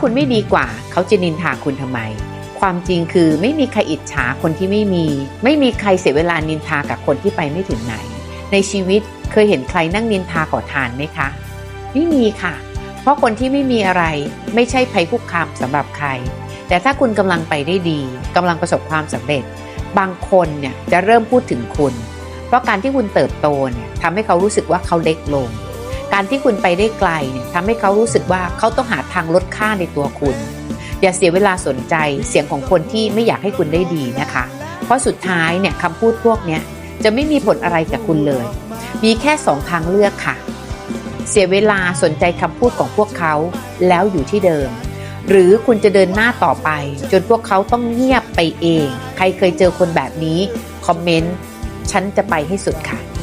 คุณไม่ดีกว่า เขาจะนินทาคุณทำไม ความจริงคือไม่มีใครอิจฉาคนที่ไม่มี ไม่มีใครเสียเวลานินทากับคนที่ไปไม่ถึงไหน ในชีวิตเคยเห็นใครนั่งนินทาขอทานไหมคะ ไม่มีค่ะ เพราะคนที่ไม่มีอะไรไม่ใช่ภัยคุกคามสำหรับใคร แต่ถ้าคุณกำลังไปได้ดีกำลังประสบความสำเร็จ บางคนเนี่ยจะเริ่มพูดถึงคุณ เพราะการที่คุณเติบโตเนี่ยทำให้เขารู้สึกว่าเขาเล็กลง การที่คุณไปได้ไกลเนี่ยทำให้เขารู้สึกว่าเขาต้องหาทางลดค่าในตัวคุณ อย่าเสียเวลาสนใจเสียงของคนที่ไม่อยากให้คุณได้ดีนะคะ เพราะสุดท้ายเนี่ยคำพูดพวกเนี้ยจะไม่มีผลอะไรกับคุณเลย มีแค่สองทางเลือกค่ะ เสียเวลาสนใจคำพูดของพวกเขาแล้วอยู่ที่เดิม หรือคุณจะเดินหน้าต่อไป จนพวกเขาต้องเงียบไปเอง ใครเคยเจอคนแบบนี้คอมเมนต์ฉันจะไปให้สุดค่ะ